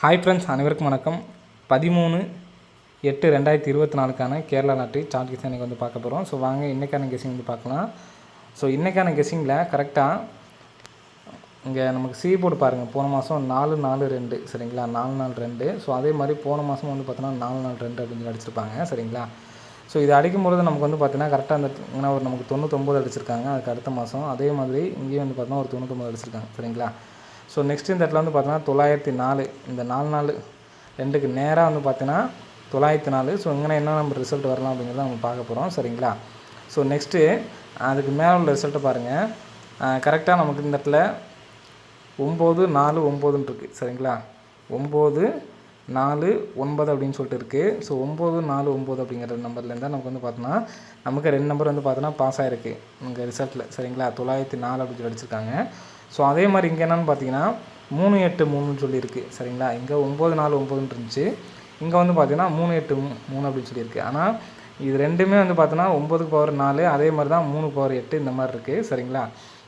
Hi friends அனைவருக்கும் வணக்கம். பதிமூணு எட்டு ரெண்டாயிரத்தி இருபத்தி நாலுக்கான கேரளா லாட்ரி சார்ட் கெஸிங் இன்றைக்கி வந்து பார்க்க போகிறோம் ஸோ வாங்க இன்றைக்கான கெஸிங் வந்து பார்க்கலாம். ஸோ இன்றைக்கான கெஸிங்கில் கரெக்டாக இங்கே நமக்கு சி போர்டு பாருங்கள் போன மாதம் நாலு நாலு ரெண்டு சரிங்களா? நாலு நாலு ரெண்டு. ஸோ அதே மாதிரி போன மாதம் வந்து பார்த்தோன்னா நாலு நாலு ரெண்டு அப்படின்னு சொல்லி அடிச்சிருப்பாங்க சரிங்களா? ஸோ இது அடிக்கும்பொழுது நமக்கு வந்து பார்த்தீங்கன்னா கரெக்டாக அந்த ஒரு நமக்கு தொண்ணூத்தொம்பது அடிச்சிருக்காங்க. அதுக்கு அடுத்த மாதம் அதே மாதிரி இங்கேயும் வந்து பார்த்தோன்னா ஒரு தொண்ணூத்தொம்பது அடிச்சிருக்காங்க சரிங்களா? ஸோ நெக்ஸ்ட் இந்த இடத்துல வந்து பார்த்தோன்னா தொள்ளாயிரத்தி நாலு. இந்த நாலு நாள் ரெண்டுக்கு நேராக வந்து பார்த்தீங்கன்னா தொள்ளாயிரத்தி நாலு. ஸோ இங்கே என்ன நம்ம ரிசல்ட் வரலாம் அப்படிங்கிறத நம்ம பார்க்க போகிறோம் சரிங்களா? ஸோ நெக்ஸ்ட்டு அதுக்கு மேலே உள்ள ரிசல்ட்டை பாருங்கள் கரெக்டாக நமக்கு இந்த இடத்துல ஒம்பது நாலு ஒம்போதுன்னு இருக்குது சரிங்களா? ஒம்பது நாலு ஒன்பது அப்படின்னு சொல்லிட்டு இருக்குது ஸோ ஒம்பது நாலு ஒம்பது அப்படிங்கிற நம்பர்லேருந்து நமக்கு வந்து பார்த்தோன்னா நமக்கு ரெண்டு நம்பர் வந்து பார்த்தோன்னா பாஸ் ஆகிருக்கு இங்கே ரிசல்ட்டில் சரிங்களா? தொள்ளாயிரத்தி நாலு அப்படின்னு சொல்லி அடிச்சிருக்காங்க. ஸோ அதே மாதிரி இங்கே என்னென்னு பார்த்தீங்கன்னா மூணு எட்டு மூணுன்னு சொல்லியிருக்கு. சரிங்களா? இங்கே ஒம்பது நாலு ஒம்பதுன்னு இருந்துச்சு. இங்கே வந்து பார்த்தீங்கன்னா மூணு எட்டு மூணு அப்படின்னு சொல்லியிருக்கு. ஆனால் இது ரெண்டுமே வந்து பார்த்தோன்னா ஒம்பதுக்கு பவர் நாலு அதே மாதிரி தான் மூணு பவர் எட்டு இந்த மாதிரி இருக்குது சரிங்களா?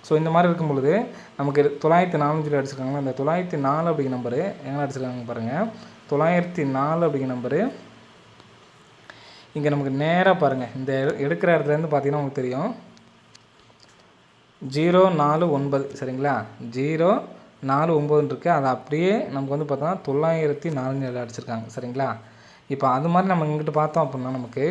ஸோ இந்த மாதிரி இருக்கும் பொழுது நமக்கு தொள்ளாயிரத்தி நாலுன்னு சொல்லி அடிச்சிருக்காங்களா அந்த தொள்ளாயிரத்தி நாலு அப்படிங்கிற நம்பரு எங்கே அடிச்சிருக்காங்க பாருங்கள் தொள்ளாயிரத்தி நாலு அப்படிங்கிற நம்பரு இங்கே நமக்கு நேராக பாருங்கள் இந்த எடுக்கிற இடத்துலேருந்து பார்த்தீங்கன்னா உங்களுக்கு தெரியும். ஜீரோ நாலு ஒன்பது சரிங்களா? ஜீரோ நாலு ஒம்பதுன்னு இருக்குது அது அப்படியே நமக்கு வந்து பார்த்தோன்னா தொள்ளாயிரத்தி நாலஞ்சு ஏழு அடிச்சிருக்காங்க சரிங்களா? இப்போ அது மாதிரி நம்ம இங்கிட்டு பார்த்தோம் அப்படின்னா நமக்கு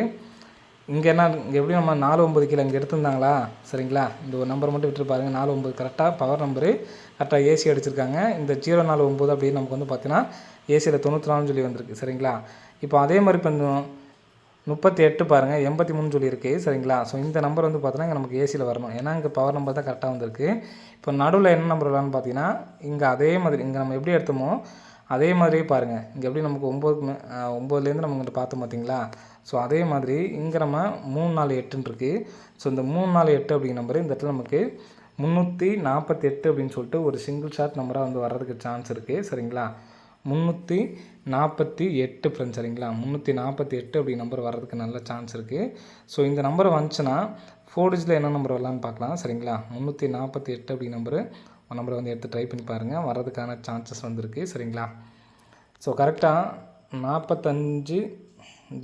இங்கே என்ன இங்கே எப்படி நம்ம நாலு ஒம்பது கீழே இங்கே எடுத்திருந்தாங்களா? சரிங்களா? இந்த ஒரு நம்பர் மட்டும் விட்டு பாருங்க. நாலு ஒம்பது கரெக்டாக பவர் நம்பரு கரெக்டாக ஏசி அடிச்சிருக்காங்க. இந்த ஜீரோ நாலு ஒம்பது அப்படின்னு நமக்கு வந்து பார்த்தீங்கன்னா ஏசியில் தொண்ணூற்றி நாலுன்னு சொல்லி வந்திருக்கு சரிங்களா? இப்போ அதே மாதிரி இப்போ முப்பத்தி எட்டு பாருங்கள் எண்பத்தி மூணு சொல்லியிருக்கு. சரிங்களா? ஸோ இந்த நம்பர் வந்து பார்த்தோன்னா இங்கே நமக்கு ஏசியில் வரணும். ஏன்னா இங்கே பவர் நம்பர் தான் கரெக்டாக வந்திருக்கு. இப்போ நடுவில் என்ன நம்பர் வரலான்னு பார்த்தீங்கன்னா இங்கே அதே மாதிரி இங்கே நம்ம எப்படி எடுத்தோமோ அதே மாதிரியே பாருங்கள் இங்கே எப்படி நமக்கு ஒம்பதுக்கு ஒம்பதுலேருந்து நம்ம இங்கிட்ட பார்த்தோம் பார்த்தீங்களா? ஸோ அதே மாதிரி இங்கே நம்ம மூணு நாலு எட்டுன்னு இருக்குது ஸோ இந்த மூணு நாலு எட்டு அப்படிங்கிற நம்பர் இந்த இடத்துல நமக்கு முந்நூற்றி நாற்பத்தி எட்டு அப்படின்னு சொல்லிட்டு ஒரு சிங்கிள் ஷாட் நம்பராக வந்து வர்றதுக்கு சான்ஸ் இருக்குது சரிங்களா? முந்நூற்றி நாற்பத்தி எட்டு ஃப்ரெண்ட்ஸ் சரிங்களா? முந்நூற்றி நாற்பத்தி எட்டு அப்படி நம்பர் வர்றதுக்கு நல்ல சான்ஸ் இருக்குது ஸோ இந்த நம்பர் வந்துச்சுன்னா ஃபோர் டிஜிட்டில் என்ன நம்பர் வரலான்னு பார்க்கலாம் சரிங்களா? முந்நூற்றி நாற்பத்தி எட்டு அப்படி நம்பரு நம்பரை வந்து எடுத்து ட்ரை பண்ணி பாருங்கள் வர்றதுக்கான சான்சஸ் வந்திருக்கு சரிங்களா? ஸோ கரெக்டாக நாற்பத்தஞ்சு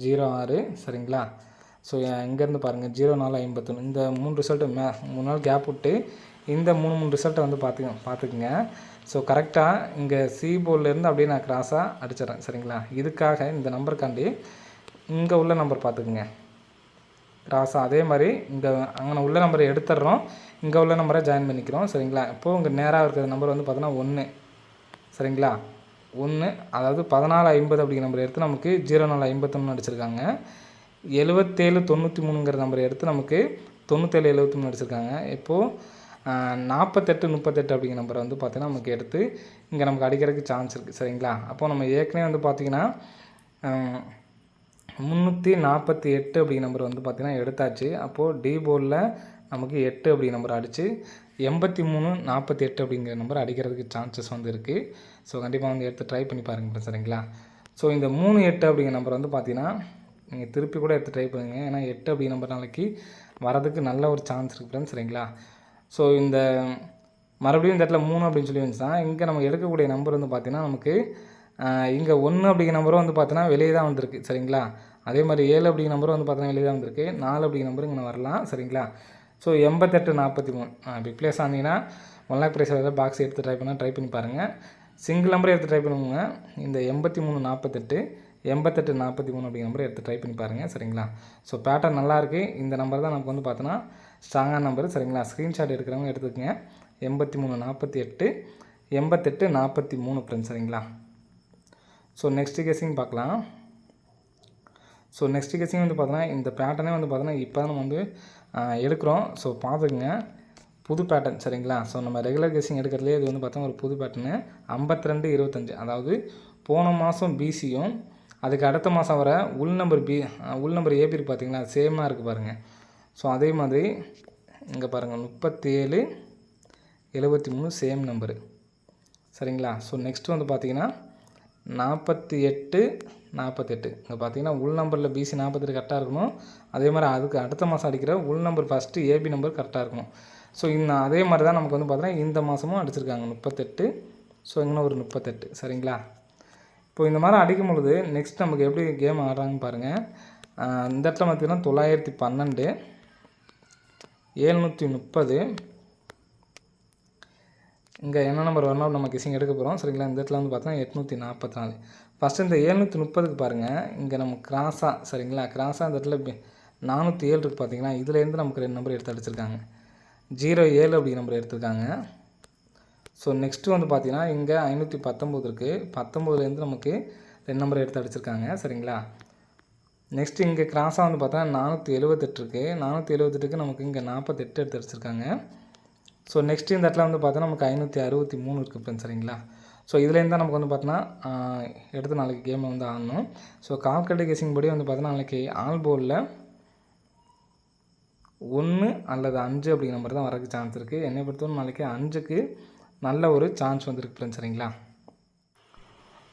ஜீரோ ஆறு சரிங்களா? ஸோ இங்கேருந்து பாருங்கள் ஜீரோ நாலு ஐம்பத்தொன்று இந்த மூணு ரிசல்ட்டு மே மூணு நாள் கேப் விட்டு இந்த மூணு மூணு ரிசல்ட்டை வந்து பார்த்துக்க பார்த்துக்குங்க. ஸோ கரெக்டாக இங்கே சி போர்ட்லேருந்து அப்படியே நான் கிராஸாக அடிச்சிடறேன் சரிங்களா? இதுக்காக இந்த நம்பருக்காண்டி இங்கே உள்ள நம்பர் பார்த்துக்குங்க. கிராஸாக அதே மாதிரி இங்கே அங்கே உள்ள நம்பரை எடுத்துடுறோம். இங்கே உள்ள நம்பரை ஜாயின் பண்ணிக்கிறோம் சரிங்களா? இப்போது இங்கே நேராக இருக்கிற நம்பர் வந்து பார்த்தோன்னா ஒன்று சரிங்களா? ஒன்று அதாவது பதினாலு ஐம்பது அப்படிங்கிற நம்பர் எடுத்து நமக்கு ஜீரோ நாலு ஐம்பத்தொன்று அடிச்சிருக்காங்க. எழுபத்தேழு தொண்ணூற்றி மூணுங்கிற நம்பர் எடுத்து நமக்கு தொண்ணூற்றேழு எழுபத்தி மூணு அடிச்சிருக்காங்க. இப்போது நாற்பத்தெட்டு முப்பத்தெட்டு அப்படிங்கிற நம்பரை வந்து பார்த்தீங்கன்னா நமக்கு எடுத்து இங்கே நமக்கு அடிக்கிறதுக்கு சான்ஸ் இருக்குது சரிங்களா? அப்போது நம்ம ஏற்கனவே வந்து பார்த்திங்கன்னா முந்நூற்றி நாற்பத்தி எட்டு அப்படிங்கிற நம்பர் வந்து பார்த்திங்கன்னா எடுத்தாச்சு. அப்போது டி போர்டில் நமக்கு எட்டு அப்படிங்கிற நம்பர் அடித்து எண்பத்தி மூணு நாற்பத்தி எட்டு அப்படிங்கிற நம்பர் அடிக்கிறதுக்கு சான்சஸ் வந்து இருக்குது ஸோ கண்டிப்பாக வந்து எடுத்து ட்ரை பண்ணி பாருங்க சரிங்களா? ஸோ இந்த மூணு எட்டு அப்படிங்கிற நம்பர் வந்து பார்த்திங்கன்னா நீங்கள் திருப்பி கூட எடுத்து ட்ரை பண்ணுங்க. ஏன்னா எட்டு அப்படிங்கிற நம்பர் நாளைக்கு வரதுக்கு நல்ல ஒரு சான்ஸ் இருக்குது ஃப்ரெண்ட்ஸ் சரிங்களா? ஸோ இந்த மறுபடியும் இந்த இடத்துல மூணு அப்படின்னு சொல்லி வந்துச்சுன்னா இங்கே நம்ம எடுக்கக்கூடிய நம்பர் வந்து பார்த்தீங்கன்னா நமக்கு இங்கே ஒன்று அப்படிங்கிற நம்பரும் வந்து பார்த்தீங்கன்னா வெளியே தான் வந்திருக்கு சரிங்களா? அதே மாதிரி ஏழு அப்படிங்கிற நம்பரும் வந்து பார்த்தீங்கன்னா வெளியே தான் வந்திருக்கு. நாலு அப்படிங்கிற நம்பரும் இங்கே வரலாம் சரிங்களா? ஸோ எண்பத்தெட்டு நாற்பத்தி மூணு. இப்படி பிளேஸ் ஆனீங்கன்னா ஒன் லேக் ப்ரைஸ் ஏதாவது பாக்ஸ் எடுத்து ட்ரை பண்ணால் ட்ரை பண்ணி பாருங்கள் சிங்கிள் நம்பர் எடுத்து ட்ரை பண்ணுங்க. இந்த எண்பத்தி மூணு நாற்பத்தெட்டு எண்பத்தெட்டு நாற்பத்தி மூணு அப்படிங்கிற நம்பர் எடுத்து ட்ரை பண்ணி பாருங்கள் சரிங்களா? ஸோ பேட்டர்ன் நல்லாயிருக்கு இந்த நம்பர் தான் நமக்கு வந்து பார்த்தோன்னா ஸ்ட்ராங்கான நம்பர் சரிங்களா? ஸ்க்ரீன்ஷாட் எடுக்கிறவங்க எடுத்துக்கங்க. எண்பத்தி மூணு நாற்பத்தி எட்டு எண்பத்தெட்டு நாற்பத்தி மூணு ஃப்ரெண்ட்ஸ் சரிங்களா? ஸோ நெக்ஸ்ட் கெஸிங் பார்க்கலாம். ஸோ நெக்ஸ்ட் கெஸிங் வந்து பார்த்தோன்னா இந்த பேட்டர்னே வந்து பார்த்தோன்னா இப்போ தான் நம்ம வந்து எடுக்கிறோம். ஸோ பார்த்துக்குங்க. புது பேட்டர்ன் சரிங்களா? ஸோ நம்ம ரெகுலர் கெஸிங் எடுக்கிறதுலே இது வந்து பார்த்தோன்னா ஒரு புது பேட்டர்னு ஐம்பத்தி ரெண்டு இருபத்தஞ்சு. அதாவது போன மாதம் பிசியும் அதுக்கு அடுத்த மாதம் வர உள் நம்பர் பி உள் நம்பர் ஏபி பார்த்தீங்கன்னா பார்த்தீங்களா? சேமாக இருக்குது பாருங்கள் ஸோ அதே மாதிரி இங்கே பாருங்கள் முப்பத்தேழு எழுபத்தி மூணு சேம் நம்பரு சரிங்களா? ஸோ நெக்ஸ்ட் வந்து பார்த்தீங்கன்னா நாற்பத்தி எட்டு நாற்பத்தெட்டு இங்கே பார்த்தீங்கன்னா உள் நம்பரில் பிசி நாற்பத்தெட்டு கரெக்டாக இருக்கணும். அதே மாதிரி அதுக்கு அடுத்த மாதம் அடிக்கிற உள் நம்பர் ஃபஸ்ட்டு ஏபி நம்பர் கரெக்டாக இருக்கணும். ஸோ இந்த அதே மாதிரி தான் நமக்கு வந்து பார்த்தீங்கன்னா இந்த மாதமும் அடிச்சிருக்காங்க. முப்பத்தெட்டு. ஸோ இங்கே ஒரு முப்பத்தெட்டு. சரிங்களா? இப்போ இந்த மாதிரி அடிக்கும் பொழுது நெக்ஸ்ட் நமக்கு எப்படி கேம் ஆடுறாங்கன்னு பாருங்கள் இந்த இடத்துல பார்த்தீங்கன்னா தொள்ளாயிரத்தி பன்னெண்டு. ஏழ்நூற்றி முப்பது. இங்கே என்ன நம்பர் வரணும் நம்ம கிசிங் எடுக்க போகிறோம் சரிங்களா? இந்த இடத்துல வந்து பார்த்தோன்னா எட்நூற்றி நாற்பத்தி நாலு. ஃபஸ்ட்டு இந்த ஏழ்நூற்றி முப்பதுக்கு பாருங்கள் இங்கே நம்ம கிராஸாக சரிங்களா? கிராஸாக இந்த இடத்துல நானூற்றி ஏழு இருக்குது பார்த்தீங்கன்னா இதுலேருந்து நமக்கு ரெண்டு நம்பர் எடுத்து அடிச்சிருக்காங்க. ஜீரோ ஏழு அப்படிங்கிற நம்பர் எடுத்திருக்காங்க. ஸோ நெக்ஸ்ட்டு வந்து பார்த்தீங்கன்னா இங்கே ஐநூற்றி பத்தொம்போது இருக்குது பத்தொம்போதுலேருந்து நமக்கு ரெண்டு நம்பர் எடுத்து அடிச்சிருக்காங்க. சரிங்களா? நெக்ஸ்ட் இங்கே கிராஸாக வந்து பார்த்தா நானூற்றி எழுபத்தெட்டு இருக்குது நானூற்றி எழுபத்தெட்டுக்கு நமக்கு இங்கே நாற்பத்தெட்டு எடுத்து அடிச்சிருக்காங்க. ஸோ நெக்ஸ்ட் இந்த இடத்துல வந்து பார்த்தா நமக்கு ஐநூற்றி அறுபத்தி மூணு இருக்குது ஃப்ரெண்ட்ஸ் சரிங்களா? ஸோ இதுலேருந்து தான் நமக்கு வந்து பார்த்தோன்னா எடுத்து நாளைக்கு கேம் வந்து ஆடணும். ஸோ கால்கட்டு கேசிங் படி வந்து பார்த்தோன்னா நாளைக்கு ஆல் போலில் ஒன்று அல்லது அஞ்சு அப்படிங்கிற மாதிரி தான் வரக்கு சான்ஸ் இருக்குது என்னை பொறுத்தவரை நாளைக்கு அஞ்சுக்கு நல்ல ஒரு சான்ஸ் வந்துருக்கு ஃப்ரெண்ட்ஸ் சரிங்களா?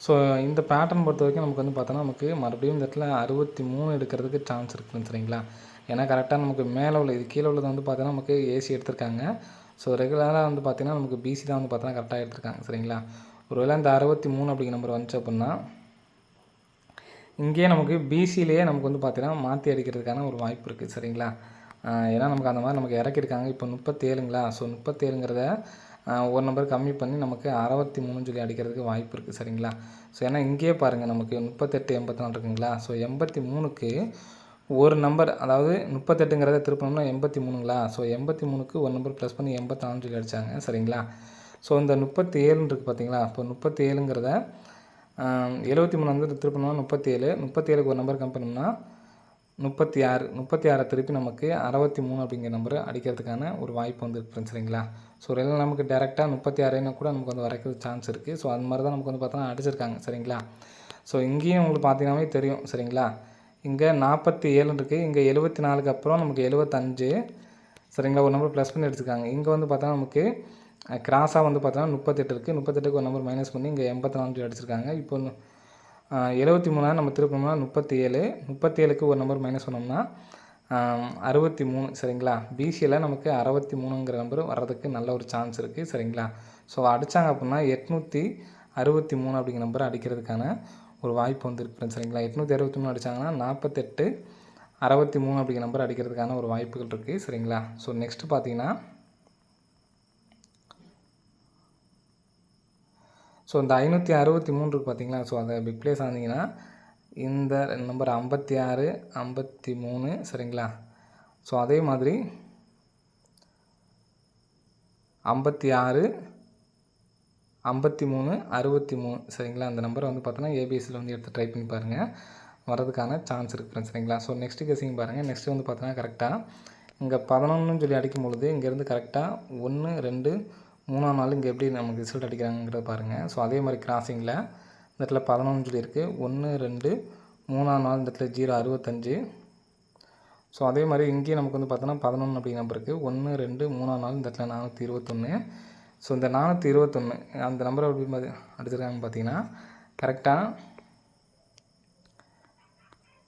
ஸோ இந்த பேட்டர்ன் பொறுத்த வரைக்கும் நமக்கு வந்து பார்த்தோன்னா நமக்கு மறுபடியும் இந்த இடத்துல அறுபத்தி மூணு எடுக்கிறதுக்கு சான்ஸ் இருக்குன்னு சரிங்களா? ஏன்னா கரெக்டாக நமக்கு மேலே உள்ள இது கீழே உள்ளது வந்து பார்த்தோன்னா நமக்கு ஏசி எடுத்திருக்காங்க. ஸோ ரெகுலராக வந்து பார்த்தீங்கன்னா நமக்கு பிசி தான் வந்து பார்த்தோன்னா கரெக்டாக எடுத்திருக்காங்க சரிங்களா? ஒருவேளை இந்த அறுபத்தி மூணு அப்படிங்கிற நம்பர் வந்துச்சு அப்படின்னா இங்கேயே நமக்கு பிசிலேயே நமக்கு வந்து பார்த்திங்கன்னா மாற்றி அடிக்கிறதுக்கான ஒரு வாய்ப்பு இருக்குது சரிங்களா? ஏன்னா நமக்கு அந்த மாதிரி நமக்கு இறக்கியிருக்காங்க. இப்போ முப்பத்தேழுங்களா? ஸோ முப்பத்தேழுங்கிறத ஒரு நம்பர் கம்மி பண்ணி நமக்கு அறுபத்தி மூணுன்னு சொல்லி அடிக்கிறதுக்கு வாய்ப்பு இருக்குது சரிங்களா? ஸோ ஏன்னா இங்கேயே பாருங்கள் நமக்கு முப்பத்தெட்டு எண்பத்தி நாலு இருக்குங்களா? ஸோ எண்பத்தி மூணுக்கு ஒரு நம்பர் அதாவது முப்பத்தெட்டுங்கிறத திருப்பணும்னா எண்பத்தி மூணுங்களா? ஸோ எண்பத்தி மூணுக்கு ஒரு நம்பர் ப்ளஸ் பண்ணி எண்பத்தி நாலுன்னு சொல்லி அடித்தாங்க சரிங்களா? ஸோ இந்த முப்பத்தி ஏழுன்னு இருக்குது பார்த்தீங்களா இப்போ முப்பத்தி ஏழுங்கிறத எழுபத்தி மூணு வந்து திருப்பணும்னா முப்பத்தி ஏழு முப்பத்தி ஏழுக்கு ஒரு நம்பர் கம் பண்ணோம்னா முப்பத்தி ஆறு முப்பத்தி ஆறை திருப்பி நமக்கு அறுபத்தி மூணு அப்படிங்கிற நம்பர் அடிக்கிறதுக்கான ஒரு வாய்ப்பு வந்து சரிங்களா? ஸோ இல்லை நமக்கு டேரெக்டாக முப்பத்தி ஆறுன்னு கூட நமக்கு வந்து வரைக்கிறது சான்ஸ் இருக்குது ஸோ அது மாதிரி தான் நமக்கு வந்து பார்த்தோன்னா அடிச்சிருக்காங்க சரிங்களா? ஸோ இங்கேயும் உங்களுக்கு பார்த்தீங்கன்னாவே தெரியும் சரிங்களா? இங்கே நாற்பத்தி ஏழு இருக்குது இங்கே எழுபத்தி நாலுக்கு அப்புறம் நமக்கு எழுபத்தஞ்சு சரிங்களா? ஒரு நம்பர் ப்ளஸ் பண்ணி எடுத்துருக்காங்க. இங்கே வந்து பார்த்தோன்னா நமக்கு கிராஸாக வந்து பார்த்தோன்னா முப்பத்தெட்டு இருக்குது முப்பத்தெட்டுக்கு ஒரு நம்பர் மைனஸ் பண்ணி இங்கே எண்பத்தி நாலு அடிச்சிருக்காங்க. இப்போ எழுபத்தி மூணாக நம்ம திருப்பணும்னா முப்பத்தி ஏழு. முப்பத்தி ஏழுக்கு ஒரு நம்பர் மைனஸ் பண்ணோம்னா அறுபத்தி மூணு சரிங்களா? பிசியில் நமக்கு அறுபத்தி மூணுங்கிற நம்பர் வர்றதுக்கு நல்ல ஒரு சான்ஸ் இருக்குது சரிங்களா? ஸோ அடித்தாங்க அப்படின்னா எட்நூற்றி அறுபத்தி மூணு அப்படிங்கிற நம்பர் அடிக்கிறதுக்கான ஒரு வாய்ப்பு வந்து சரிங்களா? எட்நூற்றி அறுபத்தி மூணு அடித்தாங்கன்னா நாற்பத்தெட்டு அறுபத்தி மூணு அப்படிங்கிற நம்பர் அடிக்கிறதுக்கான ஒரு வாய்ப்புகள் இருக்குது சரிங்களா? ஸோ நெக்ஸ்ட்டு பார்த்தீங்கன்னா ஸோ இந்த ஐநூற்றி அறுபத்தி மூன்றுக்கு பார்த்தீங்களா? ஸோ அதை பிக் பிளேஸ் ஆனீங்கன்னா இந்த நம்பர் ஐம்பத்தி ஆறு ஐம்பத்தி மூணு சரிங்களா? ஸோ அதே மாதிரி ஐம்பத்தி ஆறு ஐம்பத்தி மூணு அறுபத்தி மூணு சரிங்களா? அந்த நம்பரை வந்து பார்த்தோன்னா ஏபிஎஸ்சியில் வந்து எடுத்து ட்ரை பண்ணி பாருங்கள் வரதுக்கான சான்ஸ் இருக்குது சரிங்களா? ஸோ நெக்ஸ்ட்டு கெஸிங் பாருங்கள் நெக்ஸ்ட்டு வந்து பார்த்தோன்னா கரெக்டாக இங்கே பதினொன்றுன்னு சொல்லி அடிக்கும் பொழுது இங்கேருந்து கரெக்டாக ஒன்று ரெண்டு மூணாம் நாள் இங்கே எப்படி நமக்கு ரிசல்ட் அடிக்கிறாங்கிறத பாருங்கள் ஸோ அதே மாதிரி கிராசிங்கில் இந்த இடத்துல பதினொன்று சொல்லி இருக்குது ஒன்று ரெண்டு மூணாம் நாள் இந்த இடத்துல ஜீரோ அறுபத்தஞ்சு. ஸோ அதே மாதிரி இங்கேயும் நமக்கு வந்து பார்த்தோன்னா பதினொன்று அப்படி நம்பர் இருக்குது ஒன்று ரெண்டு மூணாம் நாள் இந்த இடத்துல நானூற்றி இருபத்தொன்று ஸோ இந்த நானூற்றி இருபத்தொன்று அந்த நம்பரை எப்படி அடிச்சிருக்காங்கன்னு பார்த்தீங்கன்னா கரெக்டாக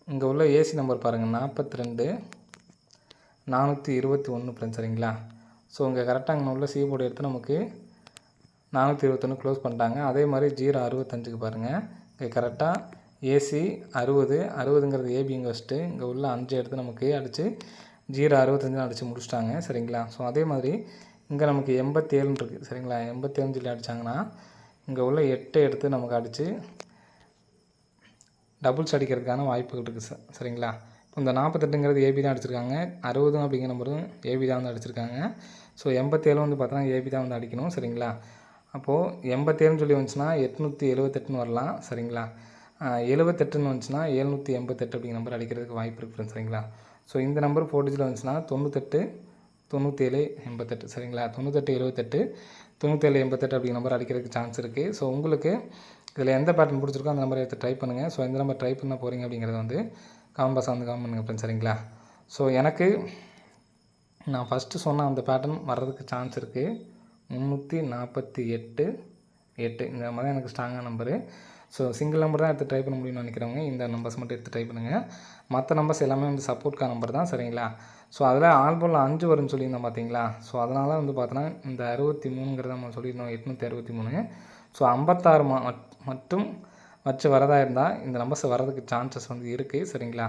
இங்கே உள்ள ஏசி நம்பர் பாருங்கள் நாற்பத்தி ரெண்டு நானூற்றி இருபத்தி ஒன்று ஃப்ரெண்ட்ஸ் சரிங்களா? ஸோ இங்கே கரெக்டாக அங்கே உள்ள சீபோர்டு எடுத்து நமக்கு நானூற்றி இருபத்தொன்று க்ளோஸ் பண்ணிட்டாங்க. அதே மாதிரி ஜீரோ அறுபத்தஞ்சுக்கு பாருங்கள் இங்கே கரெக்டாக ஏசி அறுபது அறுபதுங்கிறது ஏபிங்க வச்சுட்டு இங்கே உள்ள அஞ்சு எடுத்து நமக்கு அடித்து ஜீரோ அறுபத்தஞ்சுன்னு அடித்து முடிச்சிட்டாங்க. சரிங்களா? ஸோ அதே மாதிரி இங்கே நமக்கு எண்பத்தி ஏழுன்னு இருக்குது சரிங்களா? எண்பத்தி ஏழு சொல்லி அடித்தாங்கன்னா இங்கே உள்ள எட்டு எடுத்து நமக்கு அடித்து டபுள்ஸ் அடிக்கிறதுக்கான வாய்ப்புகள் இருக்குது சார் சரிங்களா? இப்போ இந்த நாற்பத்தெட்டுங்கிறது ஏபி தான் அடிச்சிருக்காங்க. அறுபதும் அப்படிங்கிற நம்பரும் ஏபி தான் வந்து அடிச்சிருக்காங்க. ஸோ எண்பத்தேழு வந்து பார்த்தோன்னா ஏபி தான் வந்து அடிக்கணும் சரிங்களா? அப்போது எண்பத்தேழுன்னு சொல்லி வந்துச்சுன்னா எட்நூற்றி எழுபத்தெட்டுன்னு வரலாம் சரிங்களா? எழுபத்தெட்டுன்னு வந்துச்சுன்னா எழுநூற்றி எண்பத்தெட்டு அப்படிங்கிற நம்பர் அடிக்கிறதுக்கு வாய்ப்பு இருக்குது சரிங்களா? ஸோ இந்த நம்பர் ஃபோர் டிஜிட்டில் வந்துச்சுன்னா தொண்ணூத்தெட்டு தொண்ணூற்றேழு எண்பத்தெட்டு சரிங்களா? தொண்ணூத்தெட்டு எழுபத்தெட்டு தொண்ணூற்றேழு எண்பத்தெட்டு அப்படிங்கிற நம்பர் அடிக்கிறதுக்கு சான்ஸ் இருக்குது ஸோ உங்களுக்கு இதில் எந்த பேட்டர்ன் பிடிச்சிருக்கோ அந்த நம்பரை எடுத்து ட்ரை பண்ணுங்கள் ஸோ எந்த நம்பர் ட்ரை பண்ண போகிறீங்க அப்படிங்கிறத வந்து காம்பஸ் வந்து காமெண்ட் பண்ணுங்கள் ஃப்ரெண்ட்ஸ் சரிங்களா? ஸோ எனக்கு நான் ஃபஸ்ட்டு சொன்ன அந்த பேட்டர்ன் வர்றதுக்கு சான்ஸ் இருக்குது முந்நூற்றி நாற்பத்தி எட்டு எட்டு. இந்த மாதிரி எனக்கு ஸ்ட்ராங்கான நம்பரு ஸோ சிங்கிள் நம்பர் தான் எடுத்து ட்ரை பண்ண முடியும்னு நினைக்கிறவங்க இந்த நம்பர்ஸ் மட்டும் எடுத்து ட்ரை பண்ணுங்கள் மற்ற நம்பர்ஸ் எல்லாமே வந்து சப்போர்ட்கான நம்பர் தான் சரிங்களா? ஸோ அதில் ஆல்பமில் அஞ்சு வரும்னு சொல்லியிருந்தோம் பார்த்தீங்களா ஸோ அதனால் வந்து பார்த்தோன்னா இந்த அறுபத்தி மூணுங்கிறத நம்ம சொல்லியிருந்தோம் எட்நூற்றி அறுபத்தி மூணு. ஸோ ஐம்பத்தாறு மா மட்- மட்டும் வச்சு வரதா இருந்தால் இந்த நம்பர்ஸ் வரதுக்கு சான்சஸ் வந்து இருக்குது சரிங்களா?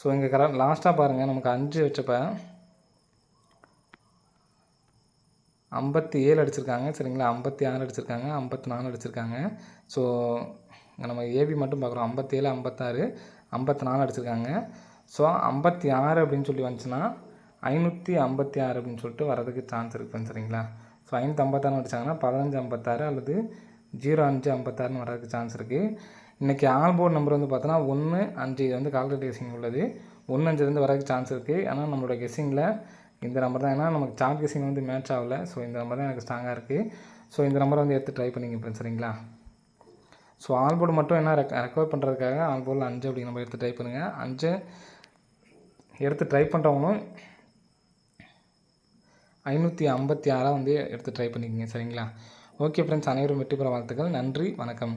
ஸோ இங்கே கரெக்ட் லாஸ்ட்டாக பாருங்கள் நமக்கு அஞ்சு வச்சப்போ ஐம்பத்தி ஏழு அடிச்சிருக்காங்க சரிங்களா? ஐம்பத்தி ஆறு அடிச்சிருக்காங்க ஐம்பத்தி நாலு அடிச்சிருக்காங்க. ஸோ நம்ம ஏபி மட்டும் பார்க்குறோம். ஐம்பத்தேழு ஐம்பத்தாறு ஐம்பத்தி நாலு அடிச்சிருக்காங்க. ஸோ ஐம்பத்தி ஆறு அப்படின்னு சொல்லி வந்துச்சுன்னா ஐநூற்றி ஐம்பத்தி ஆறு அப்படின்னு சொல்லிட்டு வரதுக்கு சான்ஸ் இருக்குன்னு சரிங்களா? ஸோ ஐநூற்றி ஐம்பத்தாறு அடிச்சாங்கன்னா பதினஞ்சு ஐம்பத்தாறு அல்லது ஜீரோ அஞ்சு ஐம்பத்தாறுன்னு வரதுக்கு சான்ஸ் இருக்குது இன்றைக்கி ஆல் போர்டு நம்பர் வந்து பார்த்தோன்னா ஒன்று அஞ்சு இது வந்து கால்குலேட் கெஸிங் உள்ளது. ஒன்று அஞ்சுலேருந்து வரதுக்கு சான்ஸ் இருக்குது ஆனால் நம்மளோட கெஸிங்கில் இந்த நம்பர் தான். ஏன்னா நமக்கு சார்ட் கெஸிங் வந்து மேட்ச் ஆகலை. ஸோ இந்த நம்பர் தான் எனக்கு ஸ்ட்ராங்காக இருக்குது ஸோ இந்த நம்பரை வந்து எடுத்து ட்ரை பண்ணிங்க ஃப்ரெண்ட்ஸ் சரிங்களா? ஸோ ஆல் போர்டு மட்டும் என்ன ரெக் ரெக்கவர் பண்ணுறதுக்காக ஆல் போர்டில் அஞ்சு அப்படிங்கிற நம்ம எடுத்து ட்ரை பண்ணுங்கள் அஞ்சு எடுத்து ட்ரை பண்ணுறவங்களும் ஐநூற்றி ஐம்பத்தி ஆறாக வந்து எடுத்து ட்ரை பண்ணிக்கோங்க சரிங்களா? ஓகே ஃப்ரெண்ட்ஸ் அனைவரும் வெற்றி பெற வாழ்த்துக்கள். நன்றி வணக்கம்.